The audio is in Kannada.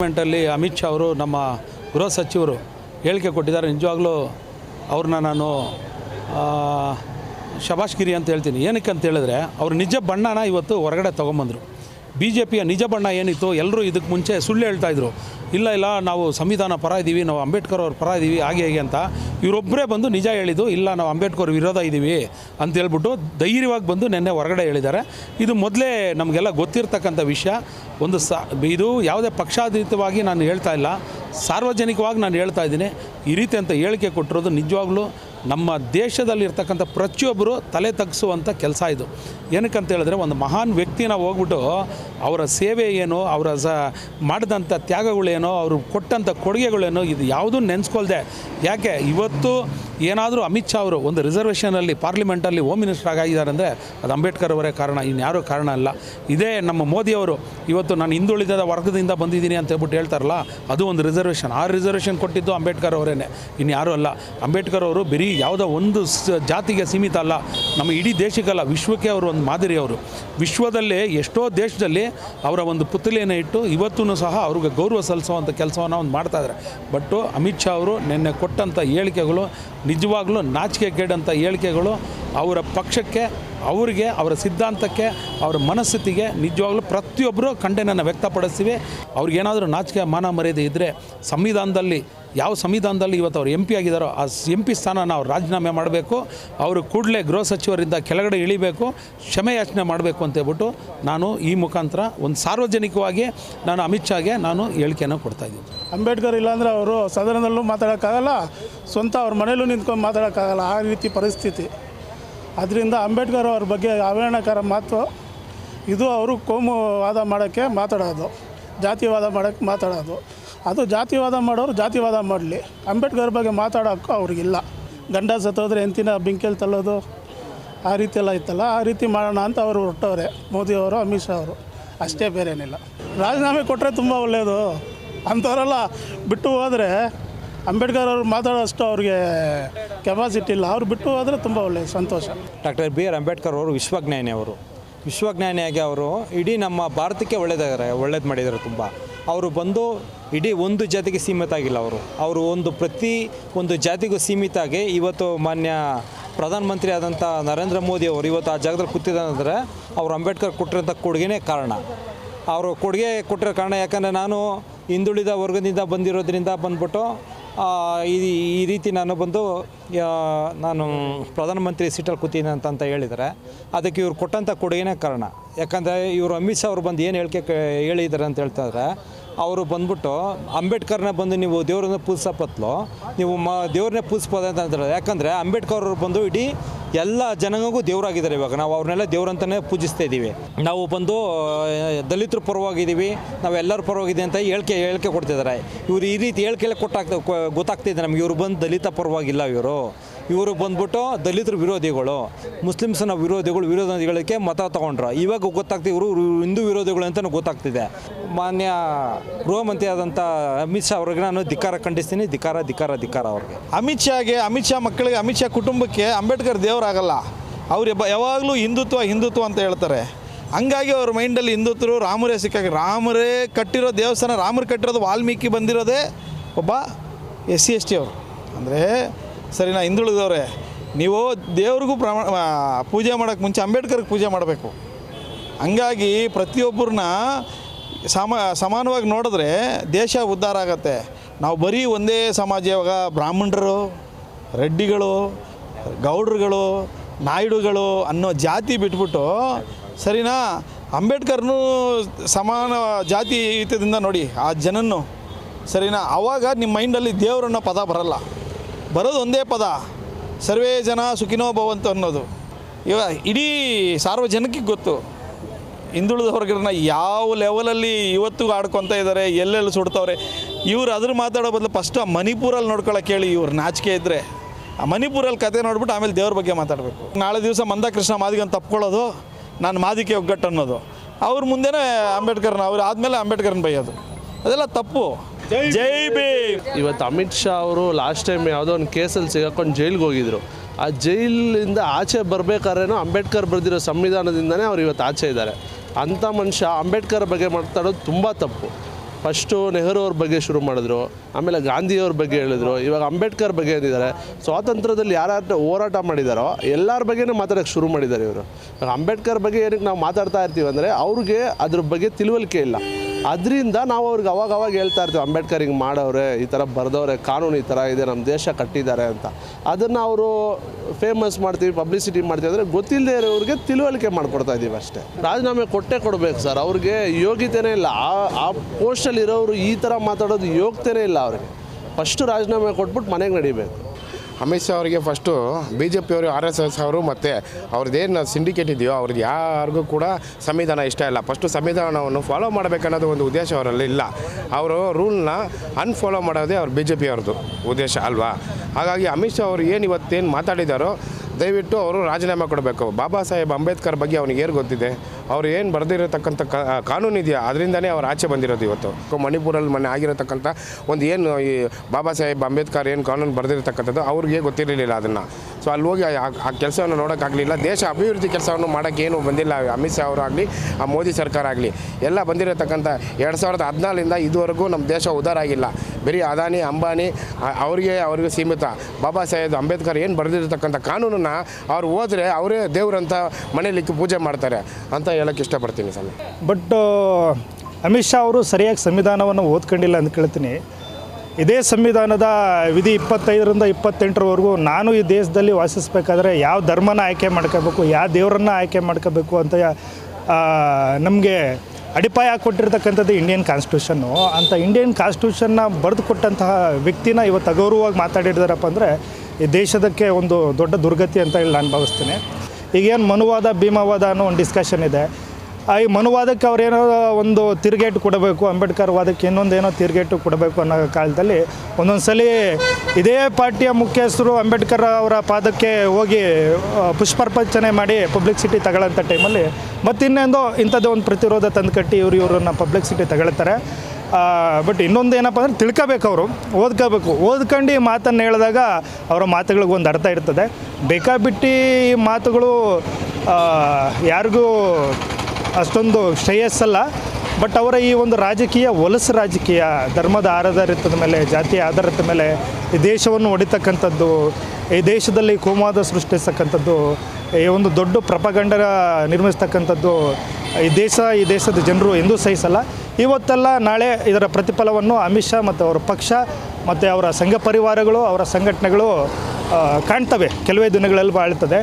ಪಾರ್ಲಿಮೆಂಟಲ್ಲಿ ಅಮಿತ್ ಶಾ ಅವರು ನಮ್ಮ ಗೃಹ ಸಚಿವರು ಹೇಳಿಕೆ ಕೊಟ್ಟಿದ್ದಾರೆ. ನಿಜವಾಗ್ಲೂ ಅವ್ರನ್ನ ನಾನು ಶಬಾಷ್ಗಿರಿ ಅಂತ ಹೇಳ್ತೀನಿ. ಏನಕ್ಕೆ ಅಂತ ಹೇಳಿದ್ರೆ, ಅವ್ರ ನಿಜ ಬಣ್ಣನ ಇವತ್ತು ಹೊರಗಡೆ ತೊಗೊಂಬಂದರು. ಬಿ ಜೆ ಪಿಯ ನಿಜ ಬಣ್ಣ ಏನಿತ್ತು ಎಲ್ಲರೂ ಇದಕ್ಕೆ ಮುಂಚೆ ಸುಳ್ಳು ಹೇಳ್ತಾ ಇದ್ರು. ಇಲ್ಲ ಇಲ್ಲ, ನಾವು ಸಂವಿಧಾನ ಪರ ಇದ್ದೀವಿ ನಾವು ಅಂಬೇಡ್ಕರ್ ಅವ್ರ ಪರ ಇದ್ದೀವಿ ಹಾಗೆ, ಹೇಗೆ ಅಂತ ಇವರೊಬ್ಬರೇ ಬಂದು ನಿಜ ಹೇಳಿದ್ದು, ಇಲ್ಲ, ನಾವು ಅಂಬೇಡ್ಕರ್ ವಿರೋಧ ಇದ್ದೀವಿ ಅಂತ ಹೇಳ್ಬಿಟ್ಟು ಧೈರ್ಯವಾಗಿ ಬಂದು ನಿನ್ನೆ ಹೊರಗಡೆ ಹೇಳಿದ್ದಾರೆ. ಇದು ಮೊದಲೇ ನಮಗೆಲ್ಲ ಗೊತ್ತಿರ್ತಕ್ಕಂಥ ವಿಷಯ. ಒಂದು ಸ, ಇದು ಯಾವುದೇ ಪಕ್ಷಾತೀತವಾಗಿ ನಾನು ಹೇಳ್ತಾ ಇಲ್ಲ. ಸಾರ್ವಜನಿಕವಾಗಿ ನಾನು ಹೇಳ್ತಾ ಇದ್ದೀನಿ. ಈ ರೀತಿ ಅಂತ ಹೇಳಿಕೆ ಕೊಟ್ಟಿರೋದು ನಿಜವಾಗ್ಲೂ ನಮ್ಮ ದೇಶದಲ್ಲಿರ್ತಕ್ಕಂಥ ಪ್ರತಿಯೊಬ್ಬರು ತಲೆ ತಗ್ಸುವಂಥ ಕೆಲಸ ಇದು. ಏನಕ್ಕಂತ ಹೇಳಿದ್ರೆ ಒಂದು ಮಹಾನ್ ವ್ಯಕ್ತಿನ ಹೋಗ್ಬಿಟ್ಟು ಅವರ ಸೇವೆ ಏನು, ಅವರ ಸ ಮಾಡಿದಂಥ ತ್ಯಾಗಗಳೇನೋ, ಅವರು ಕೊಟ್ಟಂಥ ಕೊಡುಗೆಗಳೇನೋ ಇದು ಯಾವುದೂ ನೆನೆಸ್ಕೊಳ್ದೆ. ಯಾಕೆ? ಇವತ್ತು ಏನಾದರೂ ಅಮಿತ್ ಶಾ ಅವರು ಒಂದು ರಿಸರ್ವೇಷನಲ್ಲಿ ಪಾರ್ಲಿಮೆಂಟಲ್ಲಿ ಹೋಮ್ ಮಿನಿಸ್ಟರ್ ಆಗಿದ್ದಾರೆ ಅಂದರೆ ಅದು ಅಂಬೇಡ್ಕರ್ ಅವರೇ ಕಾರಣ ಇನ್ಯಾರೂ ಕಾರಣ ಅಲ್ಲ. ಇದೇ ನಮ್ಮ ಮೋದಿಯವರು ಇವತ್ತು ನಾನು ಹಿಂದುಳಿದ ವರ್ಗದಿಂದ ಬಂದಿದ್ದೀನಿ ಅಂತ ಹೇಳ್ಬಿಟ್ಟು ಹೇಳ್ತಾರಲ್ಲ, ಅದು ಒಂದು ರಿಸರ್ವೇಷನ್ ಆ ರಿಸರ್ವೇಷನ್ ಕೊಟ್ಟಿದ್ದು ಅಂಬೇಡ್ಕರ್ ಅವರೇ ಇನ್ಯಾರೂ ಅಲ್ಲ. ಅಂಬೇಡ್ಕರ್ ಅವರು ಬರೀ ಯಾವುದೋ ಒಂದು ಜಾತಿಗೆ ಸೀಮಿತ ಅಲ್ಲ. ನಮ್ಮ ಇಡೀ ದೇಶಕ್ಕಲ್ಲ, ವಿಶ್ವಕ್ಕೆ ಅವರು ಒಂದು ಮಾದರಿ ಅವರು. ವಿಶ್ವದಲ್ಲೇ ಎಷ್ಟೋ ದೇಶದಲ್ಲಿ ಅವರ ಒಂದು ಪುತ್ಲಿಯನ್ನು ಇಟ್ಟು ಇವತ್ತೂ ಸಹ ಅವ್ರಿಗೆ ಗೌರವ ಸಲ್ಲಿಸುವಂಥ ಕೆಲಸವನ್ನು ಒಂದು ಮಾಡ್ತಾ ಇದ್ದಾರೆ ಬಟ್ಟು ಅಮಿತ್ ಶಾ ಅವರು ನಿನ್ನೆ ಕೊಟ್ಟಂಥ ಹೇಳಿಕೆಗಳು ನಿಜವಾಗ್ಲೂ ನಾಚಿಕೆ ಕೇಡಂಥ ಹೇಳಿಕೆಗಳು ಅವರ ಪಕ್ಷಕ್ಕೆ, ಅವರಿಗೆ, ಅವರ ಸಿದ್ಧಾಂತಕ್ಕೆ, ಅವರ ಮನಸ್ಥಿತಿಗೆ ನಿಜವಾಗ್ಲೂ ಪ್ರತಿಯೊಬ್ಬರು ಖಂಡನೆಯನ್ನು ವ್ಯಕ್ತಪಡಿಸ್ತೀವಿ. ಅವ್ರಿಗೇನಾದರೂ ನಾಚಿಕೆ, ಮಾನ ಮರ್ಯಾದೆ ಇದ್ದರೆ ಸಂವಿಧಾನದಲ್ಲಿ ಯಾವ ಸಂವಿಧಾನದಲ್ಲಿ ಇವತ್ತು ಅವ್ರು ಎಂ ಪಿ ಆಗಿದ್ದಾರೋ ಆ ಎಂ ಪಿ ಸ್ಥಾನನ ನಾವು ರಾಜೀನಾಮೆ ಮಾಡಬೇಕು, ಅವರು ಕೂಡಲೇ ಗೃಹ ಸಚಿವರಿಂದ ಕೆಳಗಡೆ ಇಳಿಬೇಕು ಕ್ಷಮೆ ಯಾಚನೆ ಮಾಡಬೇಕು ಅಂತ ಹೇಳ್ಬಿಟ್ಟು ನಾನು ಈ ಮುಖಾಂತರ ಒಂದು ಸಾರ್ವಜನಿಕವಾಗಿ ನಾನು ಅಮಿತ್ ಶಾಗೆ ನಾನು ಹೇಳಿಕೆಯನ್ನು ಕೊಡ್ತಾಯಿದ್ದೀನಿ ಅಂಬೇಡ್ಕರ್ ಇಲ್ಲಾಂದರೆ ಅವರು ಸದನದಲ್ಲೂ ಮಾತಾಡೋಕ್ಕಾಗಲ್ಲ, ಸ್ವಂತ ಅವ್ರ ಮನೆಯಲ್ಲೂ ನಿಂತ್ಕೊಂಡು ಮಾತಾಡೋಕ್ಕಾಗಲ್ಲ ಆ ರೀತಿ ಪರಿಸ್ಥಿತಿ. ಅದರಿಂದ ಅಂಬೇಡ್ಕರ್ ಅವ್ರ ಬಗ್ಗೆ ಅವಹೇಳನಕಾರ ಮಾತು, ಇದು ಅವರು ಕೋಮುವಾದ ಮಾಡೋಕ್ಕೆ ಮಾತಾಡೋದು, ಜಾತಿವಾದ ಮಾಡೋಕ್ಕೆ ಮಾತಾಡೋದು. ಅದು ಜಾತಿವಾದ ಮಾಡೋರು ಜಾತಿವಾದ ಮಾಡಲಿ. ಅಂಬೇಡ್ಕರ್ ಬಗ್ಗೆ ಮಾತಾಡೋಕ್ಕೂ ಅವ್ರಿಗಿಲ್ಲ. ಗಂಡ ಸತ್ತೋದ್ರೆ ಎಂತಿನ ಬೆಂಕಿಯಲ್ಲಿ ತಳ್ಳೋದು ಆ ರೀತಿ ಎಲ್ಲ ಇತ್ತಲ್ಲ, ಆ ರೀತಿ ಮಾಡೋಣ ಅಂತ ಅವರು ಹೊರಟವ್ರೆ. ಮೋದಿಯವರು ಅಮಿತ್ ಶಾ ಅವರು. ಅಷ್ಟೇ ಬೇರೇನಿಲ್ಲ. ರಾಜೀನಾಮೆ ಕೊಟ್ಟರೆ ತುಂಬ ಒಳ್ಳೆಯದು ಅಂಥವರೆಲ್ಲ ಬಿಟ್ಟು ಹೋದರೆ ಅಂಬೇಡ್ಕರ್ ಅವರು ಮಾತಾಡೋಷ್ಟು ಅವ್ರಿಗೆ ಕೆಪಾಸಿಟಿ ಇಲ್ಲ. ಅವ್ರು ಬಿಟ್ಟು ಹೋದರೆ ತುಂಬ ಒಳ್ಳೆಯದು ಸಂತೋಷ. ಡಾಕ್ಟರ್ ಬಿ ಆರ್ ಅಂಬೇಡ್ಕರ್ ಅವರು ವಿಶ್ವಜ್ಞಾನಿ ಅವರು. ವಿಶ್ವಜ್ಞಾನಿಯಾಗಿ ಅವರು ಇಡೀ ನಮ್ಮ ಭಾರತಕ್ಕೆ ಒಳ್ಳೇದಾಗಿದ್ದಾರೆ ಒಳ್ಳೇದು ಮಾಡಿದ್ದಾರೆ ತುಂಬ. ಅವರು ಬಂದು ಇಡೀ ಒಂದು ಜಾತಿಗೆ ಸೀಮಿತ ಆಗಿಲ್ಲ ಅವರು. ಅವರು ಒಂದು ಪ್ರತಿ ಒಂದು ಜಾತಿಗೂ ಸೀಮಿತ ಆಗಿ ಇವತ್ತು ಮಾನ್ಯ ಪ್ರಧಾನಮಂತ್ರಿ ಆದಂಥ ನರೇಂದ್ರ ಮೋದಿ ಅವರು ಇವತ್ತು ಆ ಜಾಗದಲ್ಲಿ ಕೂತಿದ್ದಾರೆ ಅವರು ಅಂಬೇಡ್ಕರ್ ಕೊಟ್ಟಿರೋಂಥ ಕೊಡುಗೆನೇ ಕಾರಣ. ಅವರು ಕೊಡುಗೆ ಕೊಟ್ಟಿರೋ ಕಾರಣ ಯಾಕಂದರೆ ನಾನು ಹಿಂದುಳಿದ ವರ್ಗದಿಂದ ಬಂದಿರೋದ್ರಿಂದ ಬಂದ್ಬಿಟ್ಟು ಈ ಈ ರೀತಿ ನಾನು ಬಂದು ನಾನು ಪ್ರಧಾನಮಂತ್ರಿ ಸೀಟಲ್ಲಿ ಕೂತೀನಿ ಅಂತ ಹೇಳಿದರೆ ಅದಕ್ಕೆ ಇವ್ರು ಕೊಟ್ಟಂಥ ಕೊಡುಗೆನೇ ಕಾರಣ. ಯಾಕಂದರೆ ಇವರು ಅಮಿತ್ ಶಾ ಅವರು ಬಂದು ಏನು ಹೇಳಿಕೆ ಹೇಳಿದ್ದಾರೆ ಅಂತ ಹೇಳ್ತಾರೆ ಅವರು ಬಂದ್ಬಿಟ್ಟು ಅಂಬೇಡ್ಕರ್ನ ಬಂದು ನೀವು ದೇವ್ರನ್ನ ಪೂಜಿಸೋ ನೀವು ಮ, ದೇವ್ರನ್ನೇ ಪೂಜಿಸ್ಬೋದು ಅಂತ ಅಂತಾರೆ. ಯಾಕಂದರೆ ಅಂಬೇಡ್ಕರ್ ಅವರು ಬಂದು ಇಡೀ ಎಲ್ಲ ಜನಾಂಗಕ್ಕೂ ದೇವರಾಗಿದ್ದಾರೆ ಇವಾಗ. ನಾವು ಅವ್ರನ್ನೆಲ್ಲ ದೇವ್ರಂತಲೇ ಪೂಜಿಸ್ತಾ ಇದ್ದೀವಿ. ನಾವು ಬಂದು ದಲಿತರು ಪರವಾಗಿದ್ದೀವಿ, ನಾವು ಎಲ್ಲರ ಪರವಾಗಿದೆ ಅಂತ ಹೇಳಿಕೆ ಹೇಳಿಕೆ ಕೊಡ್ತಿದ್ದಾರೆ. ಇವರು ಈ ರೀತಿ ಹೇಳಿಕೆ ಕೊಟ್ಟಾಗ್ತಾ ಗೊತ್ತಾಗ್ತಿದೆ ನಮಗೆ. ಇವರು ಬಂದು ದಲಿತ ಪರವಾಗಿಲ್ಲ ಇವರು. ಇವರು ಬಂದ್ಬಿಟ್ಟು ದಲಿತರ ವಿರೋಧಿಗಳು, ಮುಸ್ಲಿಮ್ಸ್ನ ವಿರೋಧಿಗಳು ವಿರೋಧಿಗಳಿಗೆ ಮತ ತಗೊಂಡ್ರು. ಇವಾಗ ಗೊತ್ತಾಗ್ತಿದೆ ಇವರು ಹಿಂದೂ ವಿರೋಧಿಗಳು ಅಂತಲೂ ಗೊತ್ತಾಗ್ತಿದೆ. ಮಾನ್ಯ ಗೃಹ ಮಂತ್ರಿ ಆದಂಥ ಅಮಿತ್ ಶಾ ಅವ್ರಿಗೆ ನಾನು ಧಿಕ್ಕಾರ ಖಂಡಿಸ್ತೀನಿ. ಧಿಕ್ಕಾರ ಧಿಕ್ಕಾರ ಧಿಕ್ಕಾರ ಅವ್ರಿಗೆ. ಅಮಿತ್ ಶಾಗೆ, ಅಮಿತ್ ಶಾ ಮಕ್ಕಳಿಗೆ, ಅಮಿತ್ ಶಾ ಕುಟುಂಬಕ್ಕೆ ಅಂಬೇಡ್ಕರ್ ದೇವರಾಗಲ್ಲ ಅವ್ರು ಯಾವಾಗಲೂ ಹಿಂದುತ್ವ ಹಿಂದುತ್ವ ಅಂತ ಹೇಳ್ತಾರೆ. ಹಂಗಾಗಿ ಅವ್ರ ಮೈಂಡಲ್ಲಿ ಹಿಂದುತ್ವರು ರಾಮರೇ ಸಿಕ್ಕಾಗ ರಾಮರೇ ಕಟ್ಟಿರೋ ದೇವಸ್ಥಾನ, ರಾಮರು ಕಟ್ಟಿರೋದು ವಾಲ್ಮೀಕಿ ಬಂದಿರೋದೇ ಒಬ್ಬ ಎಸ್ ಸಿ ಎಸ್ ಟಿ ಅವರು. ಅಂದರೆ ಸರಿನಾ ಹಿಂದುಳಿದವ್ರೆ, ನೀವು ದೇವ್ರಿಗೂ ಪ್ರಮಾಣ ಪೂಜೆ ಮಾಡೋಕ್ಕೆ ಮುಂಚೆ ಅಂಬೇಡ್ಕರ್ಗೆ ಪೂಜೆ ಮಾಡಬೇಕು. ಹಂಗಾಗಿ ಪ್ರತಿಯೊಬ್ಬರನ್ನ ಸಮ, ಸಮಾನವಾಗಿ ನೋಡಿದ್ರೆ ದೇಶ ಉದ್ಧಾರ ಆಗತ್ತೆ. ನಾವು ಬರೀ ಒಂದೇ ಸಮಾಜ ಇವಾಗ ಬ್ರಾಹ್ಮಣರು, ರೆಡ್ಡಿಗಳು, ಗೌಡ್ರುಗಳು, ನಾಯ್ಡುಗಳು ಅನ್ನೋ ಜಾತಿ ಬಿಟ್ಬಿಟ್ಟು ಸರಿನಾ? ಅಂಬೇಡ್ಕರ್ನು ಸಮಾನ ಜಾತಿ ಹಿತದಿಂದ ನೋಡಿ, ಆ ಜನನ್ನು ಸರಿನಾ? ಆವಾಗ ನಿಮ್ಮ ಮೈಂಡಲ್ಲಿ ದೇವರನ್ನ ಪದ ಬರಲ್ಲ. ಬರೋದು ಒಂದೇ ಪದ. ಸರ್ವೇ ಜನ ಸುಖಿನೋ ಭವಂತು ಅನ್ನೋದು. ಇವ ಇಡೀ ಸಾರ್ವಜನಿಕಕ್ಕೆ ಗೊತ್ತು. ಹಿಂದುಳಿದ ಹೊರಗಿರನ್ನ ಯಾವ ಲೆವೆಲಲ್ಲಿ ಇವತ್ತು ಆಡ್ಕೊತಾ ಇದ್ದಾರೆ ಎಲ್ಲೆಲ್ಲಿ ಸುಡ್ತವ್ರೆ. ಇವ್ರು ಅದ್ರ ಮಾತಾಡೋ ಬದಲು ಫಸ್ಟ್ ಆ ಮಣಿಪುರಲ್ಲಿ ನೋಡ್ಕೊಳ್ಳೋಕೆ ಹೇಳಿ ಇವ್ರು ನಾಚಿಕೆ ಇದ್ದರೆ ಆ ಮಣಿಪುರಲ್ಲಿ ಕತೆ ನೋಡ್ಬಿಟ್ಟು ಆಮೇಲೆ ದೇವ್ರ ಬಗ್ಗೆ ಮಾತಾಡಬೇಕು. ನಾಳೆ ದಿವಸ ಮಂದಕೃಷ್ಣ ಮಾದಿಗನ್ ತಪ್ಕೊಳ್ಳೋದು ನಾನು ಮಾದಿಕೆ ಒಗ್ಗಟ್ಟು ಅನ್ನೋದು ಅವ್ರ ಮುಂದೆನೇ ಅಂಬೇಡ್ಕರ್ನ, ಅವ್ರು ಆದಮೇಲೆ ಅಂಬೇಡ್ಕರ್ನ ಬೈಯೋದು. ಅದೆಲ್ಲ ತಪ್ಪು. ಜೈ ಭೀಮ್. ಇವತ್ತು ಅಮಿತ್ ಶಾ ಅವರು ಲಾಸ್ಟ್ ಟೈಮ್ ಯಾವುದೋ ಒಂದು ಕೇಸಲ್ಲಿ ಸಿಗಾಕೊಂಡು ಜೈಲಿಗೆ ಹೋಗಿದ್ರು. ಆ ಜೈಲಿಂದ ಆಚೆ ಬರಬೇಕಾದ್ರೇನೋ ಅಂಬೇಡ್ಕರ್ ಬರೆದಿರೋ ಸಂವಿಧಾನದಿಂದನೇ ಅವ್ರು ಇವತ್ತು ಆಚೆ ಇದ್ದಾರೆ. ಅಂಥ ಮನುಷ್ಯ ಅಂಬೇಡ್ಕರ್ ಬಗ್ಗೆ ಮಾತಾಡೋದು ತುಂಬ ತಪ್ಪು. ಫಸ್ಟು ನೆಹರು ಅವ್ರ ಬಗ್ಗೆ ಶುರು ಮಾಡಿದ್ರು, ಆಮೇಲೆ ಗಾಂಧಿಯವ್ರ ಬಗ್ಗೆ ಹೇಳಿದ್ರು, ಇವಾಗ ಅಂಬೇಡ್ಕರ್ ಬಗ್ಗೆ ಏನಿದ್ದಾರೆ ಸ್ವಾತಂತ್ರ್ಯದಲ್ಲಿ ಯಾರ್ಯಾರು ಹೋರಾಟ ಮಾಡಿದಾರೋ, ಎಲ್ಲರ ಬಗ್ಗೆನೂ ಮಾತಾಡೋಕ್ಕೆ ಶುರು ಮಾಡಿದ್ದಾರೆ ಇವರು. ಅಂಬೇಡ್ಕರ್ ಬಗ್ಗೆ ಏನಕ್ಕೆ ನಾವು ಮಾತಾಡ್ತಾ ಇರ್ತೀವಿ ಅಂದರೆ ಅವ್ರಿಗೆ ಅದ್ರ ಬಗ್ಗೆ ತಿಳುವಳಿಕೆ ಇಲ್ಲ. ಅದರಿಂದ ನಾವು ಅವ್ರಿಗೆ ಅವಾಗ ಅವಾಗ ಹೇಳ್ತಾ ಇರ್ತೀವಿ, ಅಂಬೇಡ್ಕರ್ ಹಿಂಗೆ ಮಾಡೋರೆ ಈ ಥರ ಬರೆದವ್ರೆ, ಕಾನೂನು ಈ ಥರ ಇದೆ ನಮ್ಮ ದೇಶ ಕಟ್ಟಿದ್ದಾರೆ ಅಂತ. ಅದನ್ನು ಅವರು ಫೇಮಸ್ ಮಾಡ್ತೀವಿ ಪಬ್ಲಿಸಿಟಿ ಮಾಡ್ತೀವಿ ಅಂದರೆ ಗೊತ್ತಿಲ್ಲದೆ ಇರೋರಿಗೆ ತಿಳುವಳಿಕೆ ಮಾಡಿಕೊಡ್ತಾ ಇದ್ದೀವಿ ಅಷ್ಟೇ. ರಾಜೀನಾಮೆ ಕೊಟ್ಟೇ ಕೊಡಬೇಕು ಸರ್, ಅವ್ರಿಗೆ ಯೋಗ್ಯತೆನೇ ಇಲ್ಲ. ಆ ಆ ಪೋಸ್ಟಲ್ಲಿ ಇರೋರು ಈ ಥರ ಮಾತಾಡೋದು ಯೋಗ್ಯತೆನೇ ಇಲ್ಲ ಅವ್ರಿಗೆ. ಫಸ್ಟು ರಾಜೀನಾಮೆ ಕೊಟ್ಬಿಟ್ಟು ಮನೆಗೆ ನಡಿಬೇಕು. ಅಮಿತ್ ಶಾ ಅವರಿಗೆ ಫಸ್ಟು ಬಿ ಜೆ ಪಿಯವರು ಆರ್ ಎಸ್ ಎಸ್ ಅವರು ಮತ್ತು ಅವ್ರದ್ದೇನು ಸಿಂಡಿಕೇಟ್ ಇದೆಯೋ ಅವ್ರಿಗೆ ಯಾರಿಗೂ ಕೂಡ ಸಂವಿಧಾನ ಇಷ್ಟ ಇಲ್ಲ. ಫಸ್ಟು ಸಂವಿಧಾನವನ್ನು ಫಾಲೋ ಮಾಡಬೇಕನ್ನೋದು ಒಂದು ಉದ್ದೇಶ ಅವರಲ್ಲಿ ಇಲ್ಲ. ಅವರು ರೂಲ್ನ ಅನ್ಫಾಲೋ ಮಾಡೋದೇ ಅವ್ರು ಬಿ ಜೆ ಪಿ ಅವ್ರದ್ದು ಉದ್ದೇಶ ಅಲ್ವಾ? ಹಾಗಾಗಿ ಅಮಿತ್ ಶಾ ಅವರು ಏನು ಇವತ್ತೇನು ಮಾತಾಡಿದಾರೋ ದಯವಿಟ್ಟು ಅವರು ರಾಜೀನಾಮೆ ಕೊಡಬೇಕು. ಬಾಬಾ ಸಾಹೇಬ್ ಅಂಬೇಡ್ಕರ್ ಬಗ್ಗೆ ಅವ್ನಿಗೆ ಏನು ಗೊತ್ತಿದೆ? ಅವ್ರು ಏನು ಬರೆದಿರತಕ್ಕಂಥ ಕಾನೂನು ಇದೆಯಾ? ಅದರಿಂದನೇ ಅವ್ರು ಆಚೆ ಬಂದಿರೋದು ಇವತ್ತು. ಮಣಿಪುರಲ್ಲಿ ಮೊನ್ನೆ ಆಗಿರತಕ್ಕಂಥ ಒಂದು ಏನು ಈ ಬಾಬಾ ಸಾಹೇಬ್ ಅಂಬೇಡ್ಕರ್ ಏನು ಕಾನೂನು ಬರೆದಿರತಕ್ಕಂಥದ್ದು ಅವ್ರಿಗೆ ಗೊತ್ತಿರಲಿಲ್ಲ ಅದನ್ನು. ಸೊ ಅಲ್ಲಿ ಹೋಗಿ ಆ- ಕೆಲಸವನ್ನು ನೋಡೋಕ್ಕಾಗಲಿಲ್ಲ. ದೇಶ ಅಭಿವೃದ್ಧಿ ಕೆಲಸವನ್ನು ಮಾಡೋಕ್ಕೆ ಏನು ಬಂದಿಲ್ಲ. ಅಮಿತ್ ಶಾ ಅವರಾಗಲಿ ಆ ಮೋದಿ ಸರ್ಕಾರ ಆಗಲಿ, ಎಲ್ಲ ಬಂದಿರತಕ್ಕಂಥ ಎರಡು ಸಾವಿರದ ಹದಿನಾಲಿಂದ ಇದುವರೆಗೂ ನಮ್ಮ ದೇಶ ಉದಾರ ಆಗಿಲ್ಲ. ಬರೀ ಅದಾನಿ, ಅಂಬಾನಿ ಅವರಿಗೆ ಅವ್ರಿಗೆ ಅವ್ರಿಗೆ ಸೀಮಿತ. ಬಾಬಾ ಸಾಹೇಬ್ ಅಂಬೇಡ್ಕರ್ ಏನು ಬರೆದಿರತಕ್ಕಂಥ ಕಾನೂನನ್ನು ಅವ್ರು ಹೋದರೆ ಅವರೇ ದೇವ್ರಂತ ಮನೇಲಿಕ್ಕೆ ಪೂಜೆ ಮಾಡ್ತಾರೆ ಅಂತ ಹೇಳಕ್ಕೆ ಇಷ್ಟಪಡ್ತೀನಿ ಸ್ವಾಮಿ. ಬಟ್ ಅಮಿತ್ ಶಾ ಅವರು ಸರಿಯಾಗಿ ಸಂವಿಧಾನವನ್ನು ಓದ್ಕೊಂಡಿಲ್ಲ ಅಂತ ಕೇಳ್ತೀನಿ. ಇದೇ ಸಂವಿಧಾನದ ವಿಧಿ ಇಪ್ಪತ್ತೈದರಿಂದ ಇಪ್ಪತ್ತೆಂಟರವರೆಗೂ ನಾನು ಈ ದೇಶದಲ್ಲಿ ವಾಸಿಸಬೇಕಾದ್ರೆ ಯಾವ ಧರ್ಮನ ಆಯ್ಕೆ ಮಾಡ್ಕೋಬೇಕು, ಯಾವ ದೇವರನ್ನ ಆಯ್ಕೆ ಮಾಡ್ಕೋಬೇಕು ಅಂತ ನಮಗೆ ಅಡಿಪಾಯ ಕೊಟ್ಟಿರ್ತಕ್ಕಂಥದ್ದು ಇಂಡಿಯನ್ ಕಾನ್ಸ್ಟಿಟ್ಯೂಷನ್ನು ಅಂತ ಇಂಡಿಯನ್ ಕಾನ್ಸ್ಟಿಟ್ಯೂಷನ್ನ ಬರೆದು ಕೊಟ್ಟಂತಹ ವ್ಯಕ್ತಿನ ಇವತ್ತು ಅಗೌರವವಾಗಿ ಮಾತಾಡಿದಾರಪ್ಪ ಅಂದರೆ ಈ ದೇಶದಕ್ಕೆ ಒಂದು ದೊಡ್ಡ ದುರ್ಗತಿ ಅಂತ ಹೇಳಿ ನಾನು ಭಾವಿಸ್ತೀನಿ. ಈಗೇನು ಮನುವಾದ, ಭೀಮವಾದ ಅನ್ನೋ ಒಂದು ಡಿಸ್ಕಷನ್ ಇದೆ. ಈ ಮನುವಾದಕ್ಕೆ ಅವ್ರೇನೋ ಒಂದು ತಿರುಗೇಟು ಕೊಡಬೇಕು, ಅಂಬೇಡ್ಕರ್ ವಾದಕ್ಕೆ ಇನ್ನೊಂದೇನೋ ತಿರುಗೇಟು ಕೊಡಬೇಕು ಅನ್ನೋ ಕಾಲದಲ್ಲಿ ಒಂದೊಂದು ಸಲ ಇದೇ ಪಾರ್ಟಿಯ ಮುಖ್ಯಸ್ಥರು ಅಂಬೇಡ್ಕರ್ ಅವರ ಪಾದಕ್ಕೆ ಹೋಗಿ ಪುಷ್ಪರ್ಪಚನೆ ಮಾಡಿ ಪಬ್ಲಿಕ್ಸಿಟಿ ತಗೊಳ್ಳೋಂಥ ಟೈಮಲ್ಲಿ ಮತ್ತಿನ್ನೊಂದು ಇಂಥದ್ದು ಒಂದು ಪ್ರತಿರೋಧ ತಂದುಕಟ್ಟಿ ಇವರು ಇವ್ರನ್ನ ಪಬ್ಲಿಕ್ಸಿಟಿ ತಗೊಳ್ತಾರೆ. ಬಟ್ ಇನ್ನೊಂದು ಏನಪ್ಪ ಅಂದ್ರೆ ತಿಳ್ಕೋಬೇಕು ಅವರು, ಓದ್ಕೋಬೇಕು. ಓದ್ಕೊಂಡು ಈ ಮಾತನ್ನು ಹೇಳಿದಾಗ ಅವರ ಮಾತುಗಳಿಗೆ ಒಂದು ಅರ್ಥ ಇರ್ತದೆ. ಬೇಕಾಬಿಟ್ಟು ಈ ಮಾತುಗಳು ಯಾರಿಗೂ ಅಷ್ಟೊಂದು ಶ್ರೇಯಸ್ಸಲ್ಲ ಬಟ್ ಅವರ ಈ ಒಂದು ರಾಜಕೀಯ, ಹೊಲಸು ರಾಜಕೀಯ, ಧರ್ಮದ ಆಧಾರಿತದ ಮೇಲೆ ಜಾತಿಯ ಆಧಾರಿತ ಮೇಲೆ ಈ ದೇಶವನ್ನು ಹೊಡಿತಕ್ಕಂಥದ್ದು ಈ ದೇಶದಲ್ಲಿ ಕೋಮಾದ ಸೃಷ್ಟಿಸ್ತಕ್ಕಂಥದ್ದು, ಈ ಒಂದು ದೊಡ್ಡ ಪ್ರಪಗಂಡ ನಿರ್ಮಿಸ್ತಕ್ಕಂಥದ್ದು, ಈ ದೇಶ, ಈ ದೇಶದ ಜನರು ಎಂದೂ ಸಹಿಸಲ್ಲ. ಇವತ್ತೆಲ್ಲ ನಾಳೆ ಇದರ ಪ್ರತಿಫಲವನ್ನು ಅಮಿತ್ ಶಾ ಮತ್ತು ಅವರ ಪಕ್ಷ ಮತ್ತು ಅವರ ಸಂಘ ಪರಿವಾರಗಳು, ಅವರ ಸಂಘಟನೆಗಳು ಕಾಣ್ತವೆ. ಕೆಲವೇ ದಿನಗಳಲ್ಲಿ ಬಾಳ್ತದೆ.